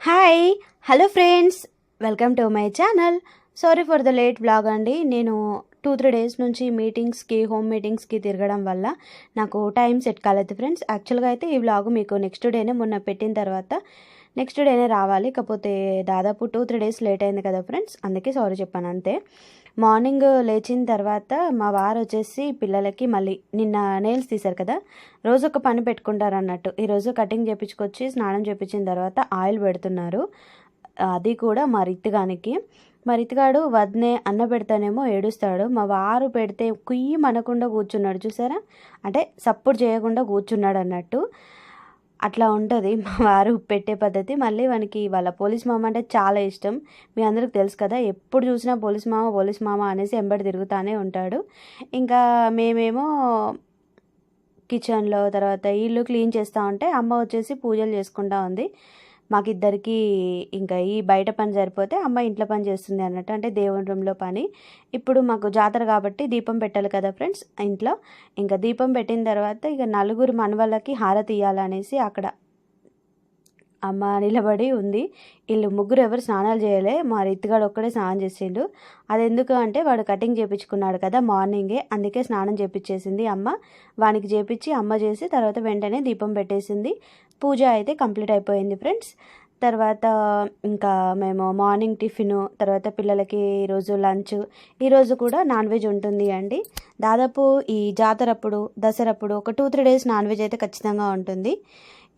Hi hello friends welcome to my channel sorry for the late blog అండి. నేను two three days నుంచి మీటింగ్స్కి home మీటింగ్స్కి తిరగడం వల్ల నాకు టైం సెట్ కాలేదు ఫ్రెండ్స్ యాక్చువల్గా అయితే ఈ బ్లాగ్ మీకు నెక్స్ట్ డేనే మొన్న పెట్టిన తర్వాత నెక్స్ట్ డేనే రావాలి. కాకపోతే దాదాపు టూ త్రీ డేస్ లేట్ అయింది కదా ఫ్రెండ్స్ అందుకే సారీ చెప్పాను అంతే. మార్నింగ్ లేచిన తర్వాత మా వారు వచ్చేసి పిల్లలకి మళ్ళీ నిన్న నెయిల్స్ తీశారు కదా రోజు ఒక పని పెట్టుకుంటారు అన్నట్టు. ఈరోజు కటింగ్ చేపించుకొచ్చి స్నానం చేపించిన తర్వాత ఆయిల్ పెడుతున్నారు. అది కూడా మా రిత్తిగానికి. మా రిత్తుగాడు వద్నే అన్న పెడతానేమో ఏడుస్తాడు. మా వారు పెడితే కుయ్యి మనకుండా కూర్చున్నాడు చూసారా? అంటే సపోర్ట్ చేయకుండా కూర్చున్నాడు అన్నట్టు. అట్లా ఉంటుంది. మా వారు పెట్టే పద్ధతి. మళ్ళీ మనకి వాళ్ళ పోలీస్ మామ అంటే చాలా ఇష్టం. మీ అందరికి తెలుసు కదా ఎప్పుడు చూసినా పోలీస్ మామ పోలీస్ మామ అనేసి ఎంబడి తిరుగుతానే ఉంటాడు. ఇంకా మేమేమో కిచెన్లో తర్వాత ఇల్లు క్లీన్ చేస్తూ ఉంటే అమ్మ వచ్చేసి పూజలు చేసుకుంటా ఉంది. మాకిద్దరికి ఇంకా ఈ బయట పని సరిపోతే అమ్మ ఇంట్లో పని చేస్తుంది అన్నట్టు అంటే దేవుని రూమ్లో పని. ఇప్పుడు మాకు జాతర కాబట్టి దీపం పెట్టాలి కదా ఫ్రెండ్స్ ఇంట్లో. ఇంకా దీపం పెట్టిన తర్వాత ఇక నలుగురు మనవళ్ళకి హారతి ఇవ్వాలనేసి అక్కడ అమ్మ నిలబడి ఉంది. వీళ్ళు ముగ్గురు ఎవరు స్నానాలు చేయలే మా రిత్తుగాడు ఒక్కడే స్నానం చేసిండు. అది ఎందుకు అంటే వాడు కటింగ్ చేపించుకున్నాడు కదా మార్నింగే అందుకే స్నానం చేపించేసింది అమ్మ. వానికి చేపించి అమ్మ చేసి తర్వాత వెంటనే దీపం పెట్టేసింది. పూజ అయితే కంప్లీట్ అయిపోయింది ఫ్రెండ్స్. తర్వాత ఇంకా మేము మార్నింగ్ టిఫిన్ తర్వాత పిల్లలకి ఈరోజు లంచ్ ఈరోజు కూడా నాన్ వెజ్ ఉంటుంది అండి. దాదాపు ఈ జాతర అప్పుడు దసరా అప్పుడు ఒక two three days non veg అయితే ఖచ్చితంగా ఉంటుంది.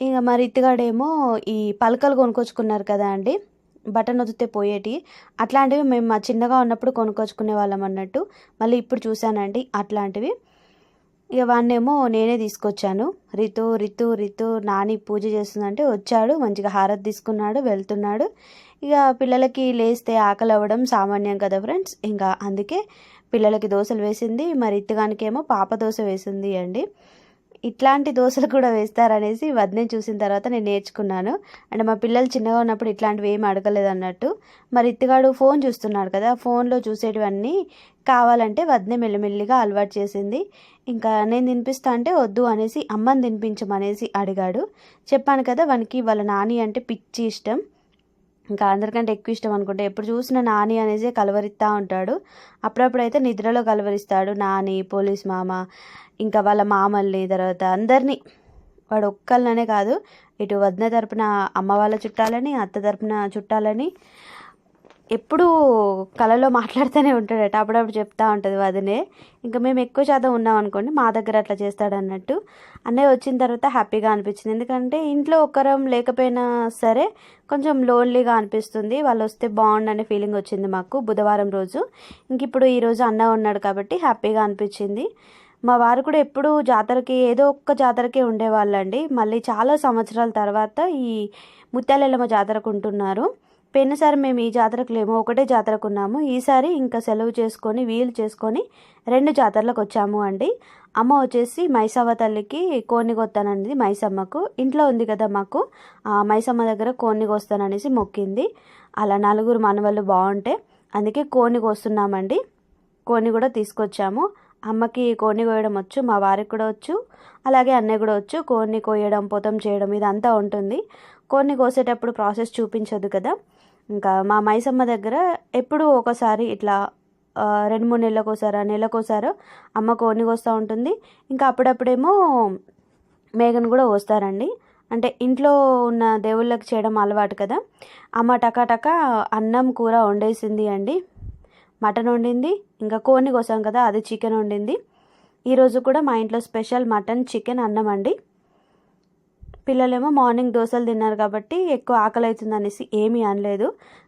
ఇంకా మరి ఇత్తగాడేమో ఈ పలకలు కొనుక్కొచ్చుకున్నారు కదా అండి బటన్ వదితే పోయేటి. అట్లాంటివి మేము మా చిన్నగా ఉన్నప్పుడు కొనుక్కొచ్చుకునే వాళ్ళం అన్నట్టు. మళ్ళీ ఇప్పుడు చూశానండి అట్లాంటివి. ఇక వాడినేమో నేనే తీసుకొచ్చాను. రితు రితు రితు నాని పూజ చేస్తుందంటే వచ్చాడు. మంచిగా హారతి తీసుకున్నాడు వెళ్తున్నాడు. ఇక పిల్లలకి లేస్తే ఆకలి అవ్వడం సామాన్యం కదా ఫ్రెండ్స్. ఇంకా అందుకే పిల్లలకి దోశలు వేసింది. మరి ఇత్తగానికేమో పాప దోశ వేసింది అండి. ఇట్లాంటి దోశలు కూడా వేస్తారనేసి వదిన చూసిన తర్వాత నేను నేర్చుకున్నాను. అండ్ మా పిల్లలు చిన్నగా ఉన్నప్పుడు ఇట్లాంటివి ఏమి అడగలేదు అన్నట్టు. మరి ఇత్తగాడు ఫోన్ చూస్తున్నాడు కదా ఫోన్లో చూసేటివన్నీ కావాలంటే వదిన మెల్లిమెల్లిగా అలవాటు చేసింది. ఇంకా నేను తినిపిస్తా అంటే వద్దు అనేసి అమ్మని తినిపించమనేసి అడిగాడు. చెప్పాను కదా వానికి వాళ్ళ నాని అంటే పిచ్చి ఇష్టం. ఇంకా అందరికంటే ఎక్కువ ఇష్టం అనుకుంటే. ఎప్పుడు చూసిన నాని అనేసి కలవరిస్తూ ఉంటాడు. అప్పుడప్పుడు అయితే నిద్రలో కలవరిస్తాడు. నాని పోలీస్ మామ ఇంకా వాళ్ళ మామల్ని తర్వాత అందరినీ. వాడు ఒక్కళ్ళనే కాదు ఇటు వదిన తరపున అమ్మ వాళ్ళ చుట్టాలని అత్త తరపున చుట్టాలని. ఎప్పుడూ కళలో మాట్లాడుతూనే ఉంటాడట. అప్పుడప్పుడు చెప్తా ఉంటుంది వదినే. ఇంకా మేము ఎక్కువ శాతం ఉన్నాం అనుకోండి మా దగ్గర అట్లా చేస్తాడు అన్నట్టు అన్నయ్య వచ్చిన తర్వాత హ్యాపీగా అనిపించింది. ఎందుకంటే ఇంట్లో ఒక్కరం లేకపోయినా సరే కొంచెం లోన్లీగా అనిపిస్తుంది. వాళ్ళు వస్తే బాగుండనే ఫీలింగ్ వచ్చింది మాకు బుధవారం రోజు. ఇంక ఇప్పుడు ఈరోజు అన్న ఉన్నాడు కాబట్టి హ్యాపీగా అనిపించింది. మా వారు కూడా ఎప్పుడు జాతరకి ఏదో ఒక్క జాతరకే ఉండేవాళ్ళండి. మళ్ళీ చాలా సంవత్సరాల తర్వాత ఈ ముత్యాలెల్లమ్మ జాతరకు ఉంటున్నారు. పోయినసారి మేము ఈ జాతరకు లేము ఒకటే జాతరకు ఉన్నాము. ఈసారి ఇంకా సెలవు చేసుకొని వీలు చేసుకొని రెండు జాతరలకు వచ్చాము అండి. అమ్మ వచ్చేసి మైసమ్మ తల్లికి కోన్ని కొత్తాననేది మైసమ్మకు. ఇంట్లో ఉంది కదా మాకు. మైసమ్మ దగ్గర కోన్ని కోస్తాననేసి మొక్కింది. అలా నలుగురు మనవళ్ళు బాగుంటే అందుకే కోన్ని కోస్తున్నామండి. కోన్ని కూడా తీసుకొచ్చాము. అమ్మకి కోడిని కోయడం వచ్చు మా వారికి కూడా వచ్చు అలాగే అన్నయ్య కూడా వచ్చు. కోడిని కోయడం పొతం చేయడం ఇదంతా ఉంటుంది. కోడిని కోసేటప్పుడు ప్రాసెస్ చూపించదు కదా. ఇంకా మా మైసమ్మ దగ్గర ఎప్పుడు ఒకసారి ఇట్లా రెండు మూడు నెలలకోసారా నెలకోసారో అమ్మ కోడిని కోస్తూ ఉంటుంది. ఇంకా అప్పుడప్పుడేమో మేఘను కూడా కోస్తారండి. అంటే ఇంట్లో ఉన్న దేవుళ్ళకి చేయడం అలవాటు కదా. అమ్మ టకాటక అన్నం కూర వండేసింది అండి. మటన్ వండింది. ఇంకా కోడిని కోసాం కదా అది చికెన్ వండింది. ఈరోజు కూడా మా ఇంట్లో స్పెషల్ మటన్ చికెన్ అన్నం అండి. పిల్లలేమో మార్నింగ్ దోశలు తిన్నారు కాబట్టి ఎక్కువ ఆకలి అవుతుంది అనేసి ఏమీ అనలేదు.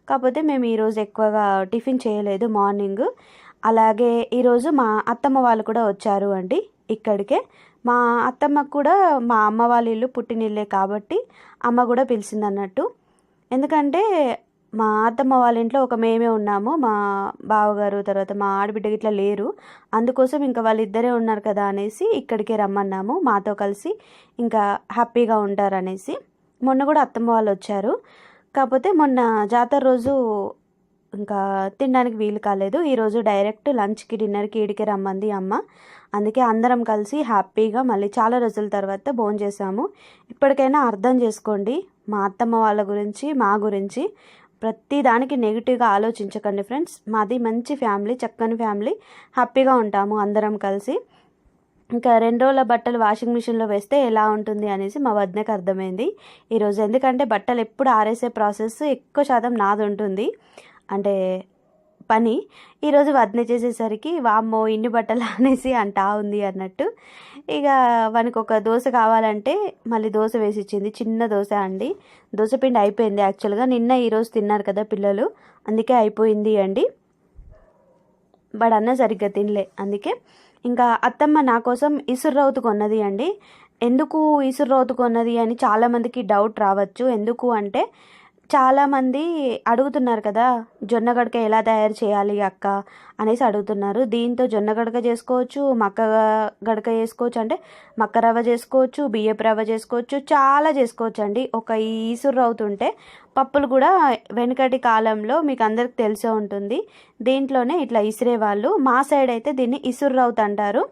కాకపోతే మేము ఈరోజు ఎక్కువగా టిఫిన్ చేయలేదు మార్నింగ్. అలాగే ఈరోజు మా అత్తమ్మ వాళ్ళు కూడా వచ్చారు అండి ఇక్కడికే. మా అత్తమ్మకు కూడా మా అమ్మ వాళ్ళ ఇల్లు పుట్టినిల్లే కాబట్టి అమ్మ కూడా పిలిచింది అన్నట్టు ఎందుకంటే మా అత్తమ్మ వాళ్ళ ఇంట్లో ఒక మేమే ఉన్నాము. మా బావగారు తర్వాత మా ఆడబిడ్డ ఇట్లా లేరు. అందుకోసం ఇంకా వాళ్ళిద్దరే ఉన్నారు కదా అనేసి ఇక్కడికే రమ్మన్నాము. మాతో కలిసి ఇంకా హ్యాపీగా ఉంటారనేసి. మొన్న కూడా అత్తమ్మ వాళ్ళు వచ్చారు. కాకపోతే మొన్న జాతర రోజు ఇంకా తినడానికి వీలు కాలేదు. ఈరోజు డైరెక్ట్ లంచ్కి డిన్నర్కి ఈడికి రమ్మంది అమ్మ. అందుకే అందరం కలిసి హ్యాపీగా మళ్ళీ చాలా రోజుల తర్వాత భోజనం చేసాము ఇప్పటికైనా అర్థం చేసుకోండి. మా అత్తమ్మ వాళ్ళ గురించి మా గురించి. ప్రతి దానికి నెగిటివ్గా ఆలోచించకండి ఫ్రెండ్స్. మాది మంచి ఫ్యామిలీ చక్కని ఫ్యామిలీ. హ్యాపీగా ఉంటాము అందరం కలిసి. ఇంకా రెండు రోజుల బట్టలు వాషింగ్ మిషన్లో వేస్తే ఎలా ఉంటుంది అనేసి మా వదినకు అర్థమైంది. ఈరోజు ఎందుకంటే బట్టలు ఎప్పుడు ఆరేసే ప్రాసెస్ ఎక్కువ శాతం నాది ఉంటుంది. అంటే పని. ఈరోజు వదిన చేసేసరికి వామ్మో ఇన్ని బట్టలు అనేసి అంటా ఉంది అన్నట్టు. ఇక మనకు ఒక దోశ కావాలంటే మళ్ళీ దోశ వేసి ఇచ్చింది. చిన్న దోశ అండి. దోశ పిండి అయిపోయింది యాక్చువల్గా నిన్న ఈరోజు తిన్నారు కదా పిల్లలు. అందుకే అయిపోయింది అండి. బట్ అన్న సరిగ్గా తినలే. అందుకే ఇంకా అత్తమ్మ నా కోసం ఇసురు కొన్నది అండి. ఎందుకు ఇసురు కొన్నది అని చాలామందికి డౌట్ రావచ్చు. ఎందుకు అంటే చాలామంది అడుగుతున్నారు కదా జొన్న గడక ఎలా తయారు చేయాలి అక్క అనేసి అడుగుతున్నారు. దీంతో జొన్న గడక చేసుకోవచ్చు మక్క గడక చేసుకోవచ్చు అంటే మక్క రవ్వ చేసుకోవచ్చు బియ్యపు రవ్వ చేసుకోవచ్చు చాలా చేసుకోవచ్చు అండి ఒక ఈసురు అవుతుంటే పప్పులు కూడా వెనుకటి కాలంలో మీకు అందరికి తెలిసే ఉంటుంది. దీంట్లోనే ఇట్లా ఇసిరే వాళ్ళు మా సైడ్ అయితే దీన్ని ఇసురు రౌత్ అంటారు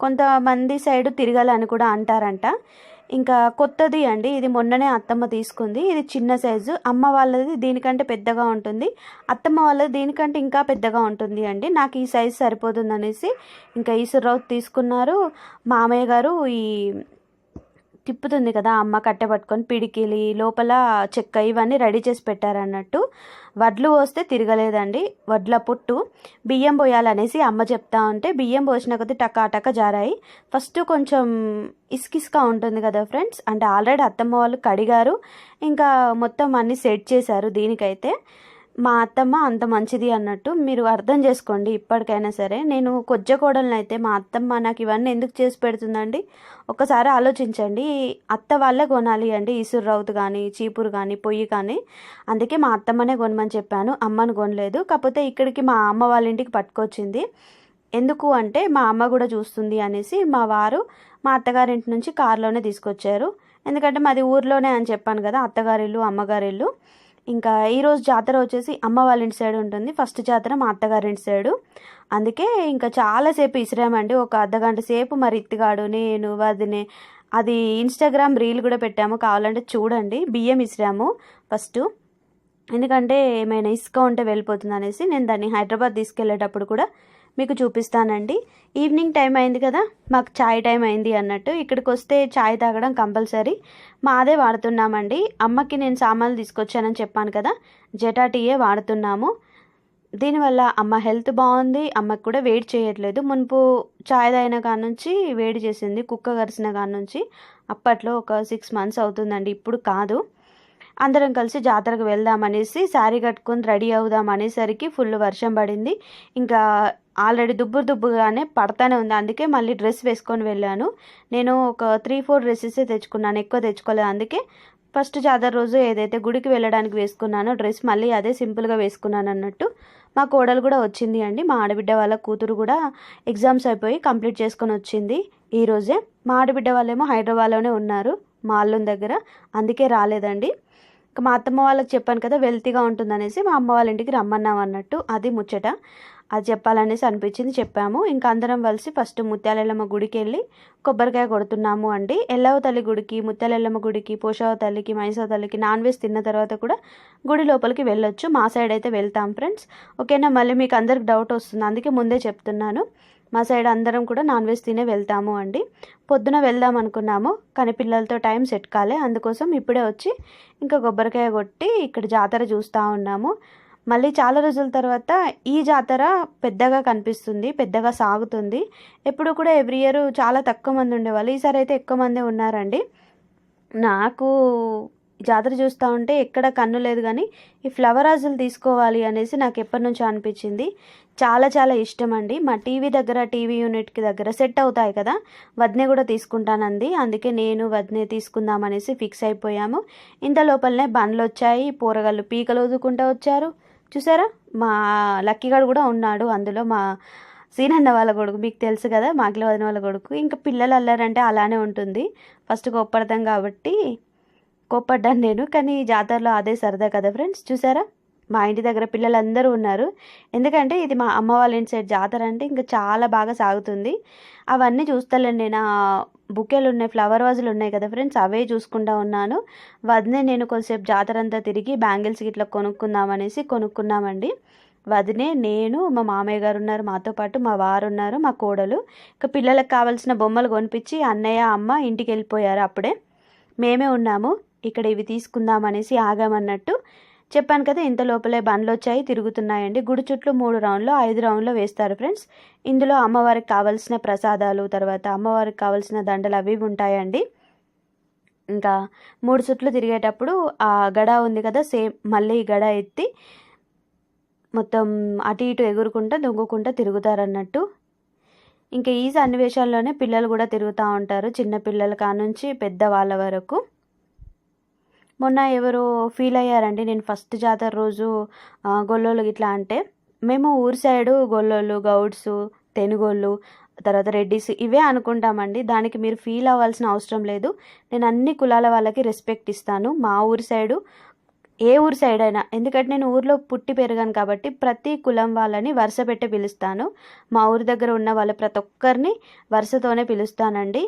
కొంతమంది సైడ్ తిరగాలని కూడా అంటారంట. ఇంకా కొత్తది అండి. ఇది మొన్ననే అత్తమ్మ తీసుకుంది. ఇది చిన్న సైజు. అమ్మ వాళ్ళది దీనికంటే పెద్దగా ఉంటుంది. అత్తమ్మ వాళ్ళది దీనికంటే ఇంకా పెద్దగా ఉంటుంది అండి. నాకు ఈ సైజు సరిపోతుంది అనేసి ఇంకా ఈశ్వరరావు తీసుకున్నారు. మామయ్య గారు ఈ తిప్పుతుంది కదా అమ్మ కట్టె పట్టుకొని పిడికిలి లోపల చెక్క ఇవన్నీ రెడీ చేసి పెట్టారన్నట్టు. వడ్లు పోస్తే తిరగలేదండి వడ్ల పుట్టు. బియ్యం పోయాలనేసి అమ్మ చెప్తా ఉంటే బియ్యం పోసిన కొద్దీ టకాటక జారాయి. ఫస్ట్ కొంచెం ఇసుకిసుగా ఉంటుంది కదా ఫ్రెండ్స్ అంటే ఆల్రెడీ అత్తమ్మ వాళ్ళు కడిగారు. ఇంకా మొత్తం అన్నీ సెట్ చేశారు దీనికైతే. మా అత్తమ్మ అంత మంచిది అన్నట్టు మీరు అర్థం చేసుకోండి ఇప్పటికైనా సరే. నేను కొజ్జ కోడలను అయితే మా అత్తమ్మ నాకు ఇవన్నీ ఎందుకు చేసి పెడుతుందండి? ఒకసారి ఆలోచించండి. అత్త వాళ్ళే కొనాలి అండి ఈసురు రౌత్ కానీ చీపురు కానీ పొయ్యి కానీ అందుకే మా అత్తమ్మనే కొనమని చెప్పాను అమ్మను కొనలేదు. కాకపోతే ఇక్కడికి మా అమ్మ వాళ్ళ ఇంటికి పట్టుకొచ్చింది. ఎందుకు అంటే మా అమ్మ కూడా చూస్తుంది అనేసి మా వారు మా అత్తగారింటి నుంచి కారులోనే తీసుకొచ్చారు. ఎందుకంటే మాది ఊర్లోనే అని చెప్పాను కదా అత్తగారిల్లు అమ్మగారిల్లు. ఇంకా ఈరోజు జాతర వచ్చేసి అమ్మ వాళ్ళ ఇంటి సైడ్ ఉంటుంది. ఫస్ట్ జాతర మా అత్తగారింటి సైడు. అందుకే ఇంకా చాలాసేపు ఇసిరామండి ఒక అర్ధగంట సేపు మరి ఇత్తిగాడు నేను వదినే అది ఇన్స్టాగ్రామ్ రీల్ కూడా పెట్టాము. కావాలంటే చూడండి. బియ్యం ఇసిరాము ఫస్ట్. ఎందుకంటే ఏమైనా ఇసుక ఉంటే వెళ్ళిపోతుంది అనేసి నేను దాన్ని హైదరాబాద్ తీసుకెళ్ళేటప్పుడు కూడా మీకు చూపిస్తానండి. ఈవినింగ్ టైం అయింది కదా మాకు ఛాయ్ టైం అయింది అన్నట్టు ఇక్కడికి వస్తే ఛాయ్ తాగడం కంపల్సరీ. మాదే వాడుతున్నామండి. అమ్మకి నేను సామాన్లు తీసుకొచ్చానని చెప్పాను కదా జటా టీయే వాడుతున్నాము. దీనివల్ల అమ్మ హెల్త్ బాగుంది అమ్మకి కూడా వేడి చేయట్లేదు. మునుపు ఛాయ్ తాగిన కాడ నుంచి వేడి చేసింది కుక్క కరిసిన కాడ నుంచి. అప్పట్లో ఒక సిక్స్ మంత్స్ అవుతుందండి ఇప్పుడు కాదు. అందరం కలిసి జాతరకు వెళ్దాం అనేసి శారీ కట్టుకొని రెడీ అవుదాం అనేసరికి ఫుల్ వర్షం పడింది. ఇంకా ఆల్రెడీ దుబ్బు దుబ్బుగానే పడతానే ఉంది. అందుకే మళ్ళీ డ్రెస్ వేసుకొని వెళ్ళాను. నేను ఒక త్రీ ఫోర్ డ్రెస్సెస్ తెచ్చుకున్నాను. ఎక్కువ తెచ్చుకోలేదు. అందుకే ఫస్ట్ జాతర రోజు ఏదైతే గుడికి వెళ్ళడానికి వేసుకున్నానో డ్రెస్ మళ్ళీ అదే సింపుల్గా వేసుకున్నాను అన్నట్టు మా కోడలు కూడా వచ్చింది అండి. మా ఆడబిడ్డ వాళ్ళ కూతురు కూడా ఎగ్జామ్స్ అయిపోయి కంప్లీట్ చేసుకొని వచ్చింది ఈరోజే మా ఆడబిడ్డ వాళ్ళేమో హైదరాబాద్లోనే ఉన్నారు మా అల్లుని దగ్గర. అందుకే రాలేదండి. మా అత్తమ్మ వాళ్ళకి చెప్పాను కదా వెల్తీగా ఉంటుందనేసి మా అమ్మ వాళ్ళ ఇంటికి రమ్మన్నాం అన్నట్టు. అది ముచ్చట. అది చెప్పాలనేసి అనిపించింది. చెప్పాము. ఇంకా అందరం కలిసి ఫస్ట్ ముత్యాలెల్లమ్మ గుడికి వెళ్ళి కొబ్బరికాయ కొడుతున్నాము అండి. ఎల్లవ తల్లి గుడికి ముత్యాలెల్లమ్మ గుడికి పోషవ తల్లికి మైసవ తల్లికి నాన్ వెజ్ తిన్న తర్వాత కూడా గుడి లోపలికి వెళ్ళొచ్చు. మా సైడ్ అయితే వెళ్తాం ఫ్రెండ్స్. ఓకేనా? మళ్ళీ మీకు అందరికి డౌట్ వస్తుంది. అందుకే ముందే చెప్తున్నాను. మా సైడ్ అందరం కూడా నాన్ వెజ్ తినే వెళ్తాము అండి. పొద్దున వెళ్దాం అనుకున్నాము కానీ పిల్లలతో టైం సెట్ కాలే. అందుకోసం ఇప్పుడే వచ్చి ఇంకా కొబ్బరికాయ కొట్టి ఇక్కడ జాతర చూస్తూ ఉన్నాము. మళ్ళీ చాలా రోజుల తర్వాత ఈ జాతర పెద్దగా కనిపిస్తుంది పెద్దగా సాగుతుంది. ఎప్పుడు కూడా ఎవ్రీ ఇయర్ చాలా తక్కువ మంది ఉండేవాళ్ళు. ఈసారి అయితే ఎక్కువ మంది ఉన్నారండి. నాకు జాతర చూస్తూ ఉంటే ఎక్కడ కన్ను లేదు కానీ ఈ ఫ్లవర్ ఆజులు తీసుకోవాలి అనేసి నాకు ఎప్పటి నుంచో అనిపించింది. చాలా చాలా ఇష్టం అండి. మా టీవీ దగ్గర టీవీ యూనిట్కి దగ్గర సెట్ అవుతాయి కదా. వద్నే కూడా తీసుకుంటానంది. అందుకే నేను వద్నే తీసుకుందామనేసి ఫిక్స్ అయిపోయాము. ఇంత లోపలనే బండ్లు వచ్చాయి పోరగాళ్ళు పీకలు వదుకుంటూ వచ్చారు. చూసారా? మా లక్కీగాడు కూడా ఉన్నాడు అందులో. మా సీనన్న వాళ్ళ కొడుకు మీకు తెలుసు కదా మాకిల వదిన వాళ్ళ కొడుకు. ఇంకా పిల్లలు అల్లారంటే అలానే ఉంటుంది. ఫస్ట్ కోప్పడతాం కాబట్టి కోప్పడ్డాను నేను. కానీ జాతరలో అదే సరదా కదా ఫ్రెండ్స్? చూసారా? మా ఇంటి దగ్గర పిల్లలందరూ ఉన్నారు. ఎందుకంటే ఇది మా అమ్మ వాళ్ళ ఇంటి సైడ్ జాతర అంటే ఇంకా చాలా బాగా సాగుతుంది. అవన్నీ చూస్తలేండి నా బుకేలు ఉన్నాయి ఫ్లవర్ వాజులు ఉన్నాయి కదా ఫ్రెండ్స్ అవే చూసుకుంటా ఉన్నాను. వదినే నేను కొద్దిసేపు జాతర అంతా తిరిగి బ్యాంగిల్స్ ఇట్లా కొనుక్కుందాం అనేసి కొనుక్కున్నామండి. వదినే నేను మా మామయ్య గారు ఉన్నారు మాతో పాటు మా వారు ఉన్నారు మా కోడలు. ఇంకా పిల్లలకు కావాల్సిన బొమ్మలు కొనిపించి అన్నయ్య అమ్మ ఇంటికి వెళ్ళిపోయారు అప్పుడే. మేమే ఉన్నాము ఇక్కడ ఇవి తీసుకుందాం అనేసి ఆగామన్నట్టు. చెప్పాను కదా ఇంత లోపలే బండ్లు వచ్చాయి తిరుగుతున్నాయండి. గుడి చుట్టూ మూడు రౌండ్లు ఐదు రౌండ్లు వేస్తారు ఫ్రెండ్స్. ఇందులో అమ్మవారికి కావాల్సిన ప్రసాదాలు తర్వాత అమ్మవారికి కావాల్సిన దండలు అవి ఉంటాయండి. ఇంకా మూడు చుట్లు తిరిగేటప్పుడు ఆ గడ ఉంది కదా సేమ్ మళ్ళీ ఈ గడ ఎత్తి మొత్తం అటు ఇటు ఎగురుకుంటా దొంగుకుంటా తిరుగుతారన్నట్టు. ఇంకా ఈ సన్నివేశాల్లోనే పిల్లలు కూడా తిరుగుతూ ఉంటారు చిన్న పిల్లల కానుంచి పెద్దవాళ్ళ వరకు. మొన్న ఎవరో ఫీల్ అయ్యారండి. నేను ఫస్ట్ జాతర రోజు గొల్లోళ్ళు ఇట్లా అంటే మేము ఊరి సైడు గొల్లోళ్ళు గౌడ్స్ తెనుగోళ్ళు తర్వాత రెడ్డిస్ ఇవే అనుకుంటామండి. దానికి మీరు ఫీల్ అవ్వాల్సిన అవసరం లేదు. నేను అన్ని కులాల వాళ్ళకి రెస్పెక్ట్ ఇస్తాను. మా ఊరి సైడు ఏ ఊరి సైడ్ అయినా ఎందుకంటే నేను ఊర్లో పుట్టి పెరిగాను కాబట్టి ప్రతి కులం వాళ్ళని వరుస పెట్టి పిలుస్తాను. మా ఊరి దగ్గర ఉన్న వాళ్ళ ప్రతి ఒక్కరిని వరుసతోనే పిలుస్తానండి.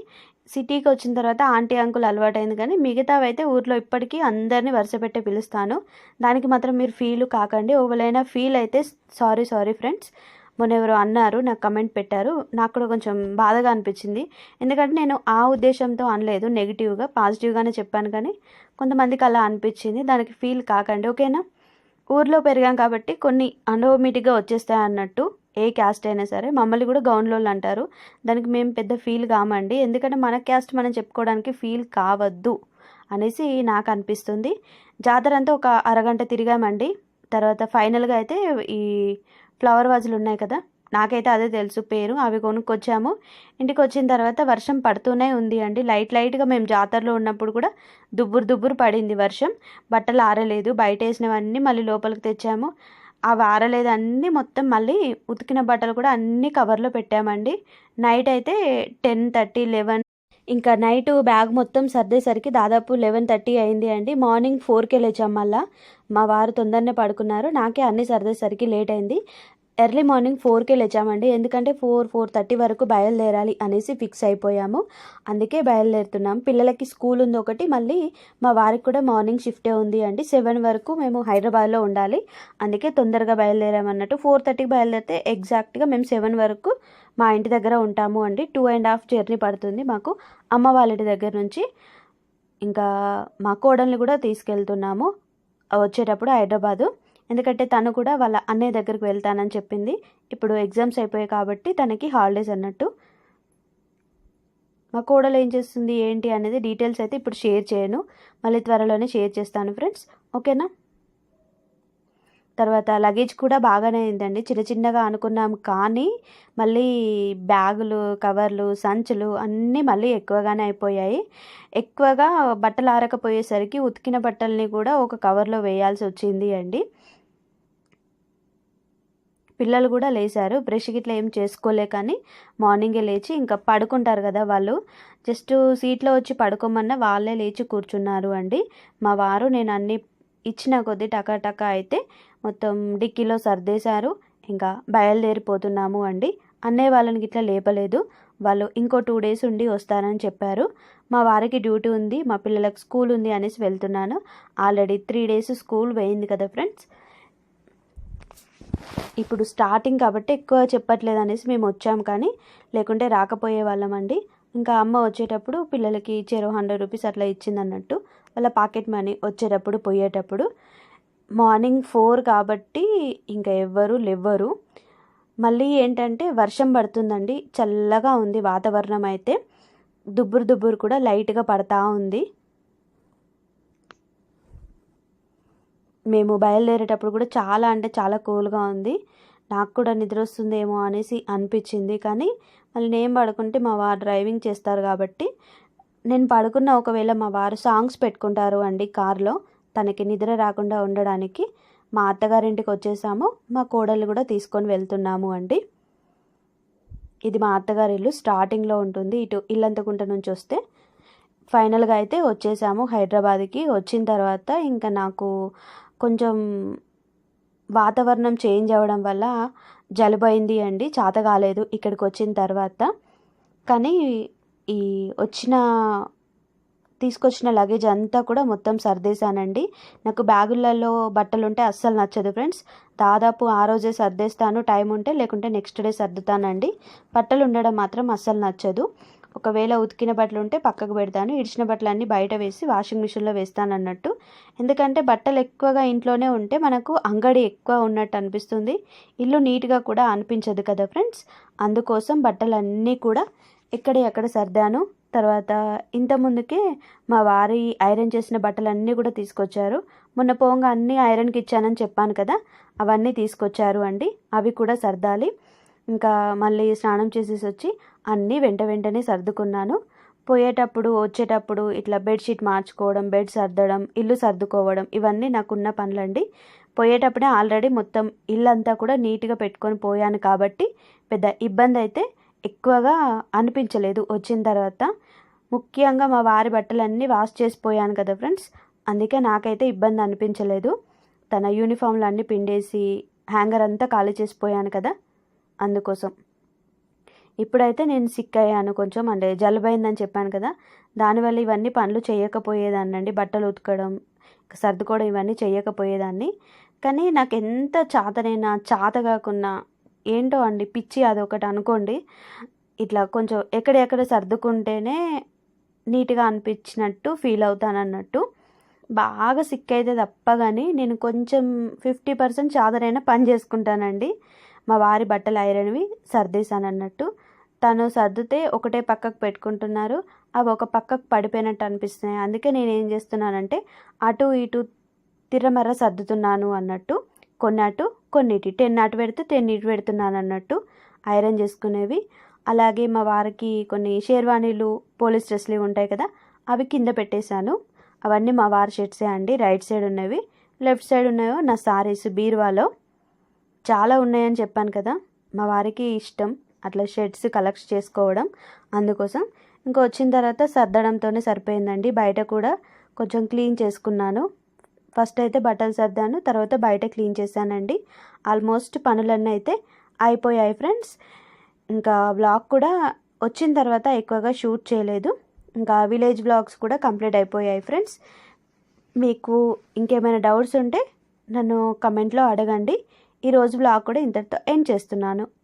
సిటీకి వచ్చిన తర్వాత ఆంటీ అంకుల్ అలవాటైంది కానీ మిగతావి అయితే ఊర్లో ఇప్పటికీ అందరినీ వరుస పెట్టి పిలుస్తాను. దానికి మాత్రం మీరు ఫీల్ కాకండి. ఒకవేళైనా ఫీల్ అయితే సారీ సారీ ఫ్రెండ్స్. మొన్న ఎవరో అన్నారు నాకు కమెంట్ పెట్టారు. నాకు కూడా కొంచెం బాధగా అనిపించింది. ఎందుకంటే నేను ఆ ఉద్దేశంతో అనలేదు. నెగిటివ్గా పాజిటివ్గానే చెప్పాను కానీ కొంతమందికి అలా అనిపించింది. దానికి ఫీల్ కాకండి ఓకేనా? ఊర్లో పెరిగాం కాబట్టి కొన్ని అన్ఓమిటిక్గా వచ్చేస్తాయి అన్నట్టు ఏ క్యాస్ట్ అయినా సరే మమ్మల్ని కూడా గౌన్లోళ్ళు అంటారు. దానికి మేము పెద్ద ఫీల్ కామండి. ఎందుకంటే మన క్యాస్ట్ మనం చెప్పుకోవడానికి ఫీల్ కావద్దు అనేసి నాకు అనిపిస్తుంది. జాతర అంతా ఒక అరగంట తిరిగామండి. తర్వాత ఫైనల్గా అయితే ఈ ఫ్లవర్ వాజులు ఉన్నాయి కదా నాకైతే అదే తెలుసు పేరు. అవి కొనుక్కొచ్చాము. ఇంటికి వచ్చిన తర్వాత వర్షం పడుతూనే ఉంది అండి. లైట్ లైట్గా మేము జాతరలో ఉన్నప్పుడు కూడా దుబ్బురు దుబ్బురు పడింది వర్షం. బట్టలు ఆరలేదు. బయట వేసినవన్నీ మళ్ళీ లోపలికి తెచ్చాము. ఆ వారలేదు అన్నీ మొత్తం మళ్ళీ ఉతికిన బట్టలు కూడా అన్నీ కవర్లో పెట్టామండి. నైట్ అయితే టెన్ థర్టీ లెవెన్. ఇంకా నైట్ బ్యాగ్ మొత్తం సర్దేసరికి దాదాపు లెవెన్ థర్టీ అయింది అండి. మార్నింగ్ ఫోర్కే లేచాం మళ్ళా. మా వారు తొందరనే పడుకున్నారు. నాకే అన్నీ సర్దేసరికి లేట్ అయింది. ఎర్లీ మార్నింగ్ ఫోర్కే లేచామండి. ఎందుకంటే ఫోర్ ఫోర్ థర్టీ వరకు బయలుదేరాలి అనేసి ఫిక్స్ అయిపోయాము. అందుకే బయలుదేరుతున్నాం. పిల్లలకి స్కూల్ ఉంది ఒకటి మళ్ళీ మా వారికి కూడా మార్నింగ్ షిఫ్టే ఉంది అండి. సెవెన్ వరకు మేము హైదరాబాద్లో ఉండాలి. అందుకే తొందరగా బయలుదేరామన్నట్టు ఫోర్ థర్టీకి బయలుదేరితే ఎగ్జాక్ట్గా మేము సెవెన్ వరకు మా ఇంటి దగ్గర ఉంటాము అండి. టూ అండ్ హాఫ్ జర్నీ పడుతుంది మాకు. అమ్మ వాళ్ళ ఇంటి దగ్గర నుంచి ఇంకా మా కోడల్ని కూడా తీసుకెళ్తున్నాము. వచ్చేటప్పుడు హైదరాబాదు. ఎందుకంటే తను కూడా వాళ్ళ అన్నయ్య దగ్గరికి వెళ్తానని చెప్పింది. ఇప్పుడు ఎగ్జామ్స్ అయిపోయాయి కాబట్టి తనకి హాలిడేస్ అన్నట్టు. మా కోడలు ఏం చేస్తుంది ఏంటి అనేది డీటెయిల్స్ అయితే ఇప్పుడు షేర్ చేయను. మళ్ళీ త్వరలోనే షేర్ చేస్తాను ఫ్రెండ్స్. ఓకేనా? తర్వాత లగేజ్ కూడా బాగానే అయిందండి. చిన్న చిన్నగా అనుకున్నాం కానీ మళ్ళీ బ్యాగులు కవర్లు సంచులు అన్నీ మళ్ళీ ఎక్కువగానే అయిపోయాయి. ఎక్కువగా బట్టలు ఆరకపోయేసరికి ఉతికిన బట్టల్ని కూడా ఒక కవర్లో వేయాల్సి వచ్చింది అండి. పిల్లలు కూడా లేచారు. బ్రష్ గిట్లా ఏం చేసుకోలే కానీ మార్నింగే లేచి ఇంకా పడుకుంటారు కదా వాళ్ళు. జస్ట్ సీట్లో వచ్చి పడుకోమన్నా వాళ్ళే లేచి కూర్చున్నారు అండి. మా వారు నేను అన్ని ఇచ్చిన కొద్దీ టకాటక అయితే మొత్తం డిక్కీలో సర్దేశారు. ఇంకా బయలుదేరిపోతున్నాము అండి. అన్నయ్య వాళ్ళని గిట్లా లేపలేదు. వాళ్ళు ఇంకో టూ డేస్ ఉండి వస్తారని చెప్పారు. మా వారికి డ్యూటీ ఉంది. మా పిల్లలకు స్కూల్ ఉంది అనేసి వెళ్తున్నాను. ఆల్రెడీ త్రీ డేస్ స్కూల్ పోయింది కదా ఫ్రెండ్స్. ఇప్పుడు స్టార్టింగ్ కాబట్టి ఎక్కువ చెప్పట్లేదు అనేసి మేము వచ్చాం కానీ లేకుంటే రాకపోయే వాళ్ళమండి ఇంకా అమ్మ వచ్చేటప్పుడు పిల్లలకి చెరో హండ్రెడ్ రూపీస్ అట్లా ఇచ్చింది అన్నట్టు వాళ్ళ పాకెట్ మనీ వచ్చేటప్పుడు పోయేటప్పుడు. మార్నింగ్ ఫోర్ కాబట్టి ఇంకా ఎవ్వరు లేవ్వరు. మళ్ళీ ఏంటంటే వర్షం పడుతుందండి చల్లగా ఉంది వాతావరణం అయితే. దుబ్బురు దుబ్బురు కూడా లైట్గా పడతా ఉంది. మేము బయలుదేరేటప్పుడు కూడా చాలా అంటే చాలా కూల్గా ఉంది. నాకు కూడా నిద్ర వస్తుందేమో అనేసి అనిపించింది. కానీ మళ్ళీ నేను పడుకుంటే మా వారు డ్రైవింగ్ చేస్తారు కాబట్టి నేను పడుకున్న ఒకవేళ మా వారు సాంగ్స్ పెట్టుకుంటారు అండి కార్లో తనకి నిద్ర రాకుండా ఉండడానికి మా అత్తగారింటికి వచ్చేసాము. మా కోడలు కూడా తీసుకొని వెళ్తున్నాము అండి. ఇది మా అత్తగారి ఇల్లు. స్టార్టింగ్లో ఉంటుంది. ఇటు ఇల్లంతకుంట నుంచి వస్తే ఫైనల్గా అయితే వచ్చేసాము హైదరాబాద్కి. వచ్చిన తర్వాత ఇంకా నాకు కొంచెం వాతావరణం చేంజ్ అవ్వడం వల్ల జలుబైంది అండి చేత కాలేదు ఇక్కడికి వచ్చిన తర్వాత. కానీ ఈ వచ్చిన తీసుకొచ్చిన లగేజ్ అంతా కూడా మొత్తం సర్దేశానండి. నాకు బ్యాగులలో బట్టలు ఉంటే అస్సలు నచ్చదు ఫ్రెండ్స్. దాదాపు ఆ రోజే సర్దేస్తాను టైం ఉంటే లేకుంటే నెక్స్ట్ డే సర్దుతానండి. బట్టలు ఉండడం మాత్రం అస్సలు నచ్చదు. ఒకవేళ ఉతికిన బట్టలు ఉంటే పక్కకు పెడతాను. ఇడిచిన బట్టలన్నీ బయట వేసి వాషింగ్ మిషన్లో వేస్తాను అన్నట్టు ఎందుకంటే బట్టలు ఎక్కువగా ఇంట్లోనే ఉంటే మనకు అంగడి ఎక్కువ ఉన్నట్టు అనిపిస్తుంది. ఇల్లు నీట్గా కూడా అనిపించదు కదా ఫ్రెండ్స్? అందుకోసం బట్టలన్నీ కూడా ఎక్కడ ఎక్కడ సర్దాను. తర్వాత ఇంత ముందుకే మా వారి ఐరన్ చేసిన బట్టలన్నీ కూడా తీసుకొచ్చారు. మొన్న పోంగా అన్నీ ఐరన్కి ఇచ్చానని చెప్పాను కదా అవన్నీ తీసుకొచ్చారు అండి. అవి కూడా సర్దాలి. ఇంకా మళ్ళీ స్నానం చేసేసి వచ్చి అన్నీ వెంట వెంటనే సర్దుకున్నాను. పోయేటప్పుడు వచ్చేటప్పుడు ఇట్లా బెడ్షీట్ మార్చుకోవడం బెడ్ సర్దడం ఇల్లు సర్దుకోవడం ఇవన్నీ నాకున్న పనులండి. పోయేటప్పుడే ఆల్రెడీ మొత్తం ఇల్లంతా కూడా నీట్గా పెట్టుకొని పోయాను కాబట్టి పెద్ద ఇబ్బంది అయితే ఎక్కువగా అనిపించలేదు వచ్చిన తర్వాత. ముఖ్యంగా మా వారి బట్టలన్నీ వాష్ చేసిపోయాను కదా ఫ్రెండ్స్ అందుకే నాకైతే ఇబ్బంది అనిపించలేదు. తన యూనిఫామ్లు అన్నీ పిండేసి హ్యాంగర్ అంతా ఖాళీ చేసిపోయాను కదా అందుకోసం. ఇప్పుడైతే నేను సిక్ అయ్యాను కొంచెం. అంటే జలుబైందని చెప్పాను కదా. దానివల్ల ఇవన్నీ పనులు చేయకపోయేదాన్నండి. బట్టలు ఉతకడం సర్దుకోవడం ఇవన్నీ చేయకపోయేదాన్ని. కానీ నాకు ఎంత చాతనైనా చాత కాకున్నా ఏంటో అండి పిచ్చి అదొకటి అనుకోండి. ఇట్లా కొంచెం ఎక్కడెక్కడ సర్దుకుంటేనే నీట్గా అనిపించినట్టు ఫీల్ అవుతాను అన్నట్టు బాగా సిక్ అయితే తప్ప కానీ నేను కొంచెం ఫిఫ్టీ పర్సెంట్ చాదరైనా పని చేసుకుంటానండి. మా వారి బట్టలు ఐరన్వి సర్దేశాను అన్నట్టు తను సర్దితే ఒకటే పక్కకు పెట్టుకుంటున్నారు. అవి ఒక పక్కకు పడిపోయినట్టు అనిపిస్తున్నాయి. అందుకే నేను ఏం చేస్తున్నానంటే అటు ఇటు తిరమర సర్దుతున్నాను అన్నట్టు. కొన్ని అటు కొన్నిటి టెన్ అటు పెడితే టెన్ ఇటు పెడుతున్నాను అన్నట్టు ఐరన్ చేసుకునేవి. అలాగే మా వారికి కొన్ని షేర్వాణీలు పోలీస్ డ్రెస్లు ఉంటాయి కదా అవి కింద పెట్టేశాను. అవన్నీ మా వారి షర్ట్సే అండి. రైట్ సైడ్ ఉన్నవి. లెఫ్ట్ సైడ్ ఉన్నాయో నా సారీస్ బీరువాలో. చాలా ఉన్నాయని చెప్పాను కదా. మా వారికి ఇష్టం. అట్లా షర్ట్స్ కలెక్ట్ చేసుకోవడం. అందుకోసం ఇంకా వచ్చిన తర్వాత సర్దడంతోనే సరిపోయిందండి. బయట కూడా కొంచెం క్లీన్ చేసుకున్నాను. ఫస్ట్ అయితే బట్టలు సర్దాను తర్వాత బయట క్లీన్ చేశానండి. ఆల్మోస్ట్ పనులన్నీ అయితే అయిపోయాయి ఫ్రెండ్స్. ఇంకా బ్లాగ్ కూడా వచ్చిన తర్వాత ఎక్కువగా షూట్ చేయలేదు. ఇంకా విలేజ్ బ్లాగ్స్ కూడా కంప్లీట్ అయిపోయాయి ఫ్రెండ్స్. మీకు ఇంకేమైనా డౌట్స్ ఉంటే నన్ను కమెంట్లో అడగండి. ఈరోజు బ్లాగ్ కూడా ఇంతటితో ఎండ్ చేస్తున్నాను.